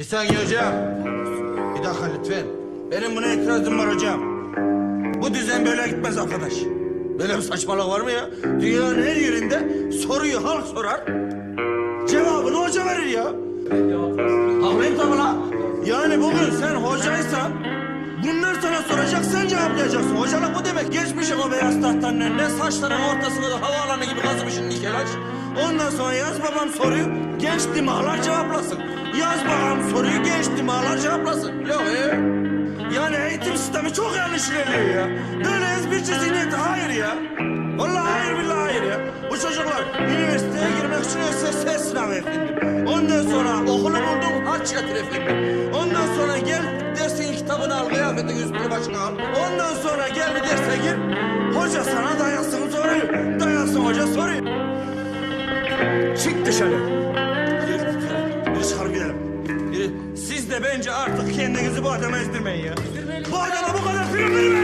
Bir saniye hocam. Bir dakika lütfen. Benim buna itirazım var hocam. Bu düzen böyle gitmez arkadaş. Böyle bir saçmalık var mı ya? Dünyanın her yerinde soruyu halk sorar. Cevabını hoca verir ya. Haklıyım tabii lan. Yani bugün sen hocaysan bunlar sana soracak sen cevaplayacaksın. Hocalık bu demek. Geçmişin o beyaz tahtanın önüne saçların ortasında da havaalanı gibi kazımışsın nikelaş. Ondan sonra yaz babam soruyu genç dimağlar cevaplasın. Yaz babam soruyu genç dimağlar cevaplasın. Yok e? Yani eğitim sistemi çok yanlış ilerliyor ya. Böyle ezberci zihniyeti hayır ya. Vallahi hayır billahi hayır ya. Bu çocuklar üniversiteye girmek için ÖSS sınavı efendim. Ondan sonra okulu buldum harç yatır efendim. Ondan sonra gel dersin kitabını al, kıyafetin üstünü başına al. Ondan sonra gel bir derse gir. Hoca Çık dışarı. Yürü. Biri çıkar gidelim. Biri, siz de bence artık kendinizi bu adama ezdirmeyin ya. Bu adama bu kadar prim vermeyin.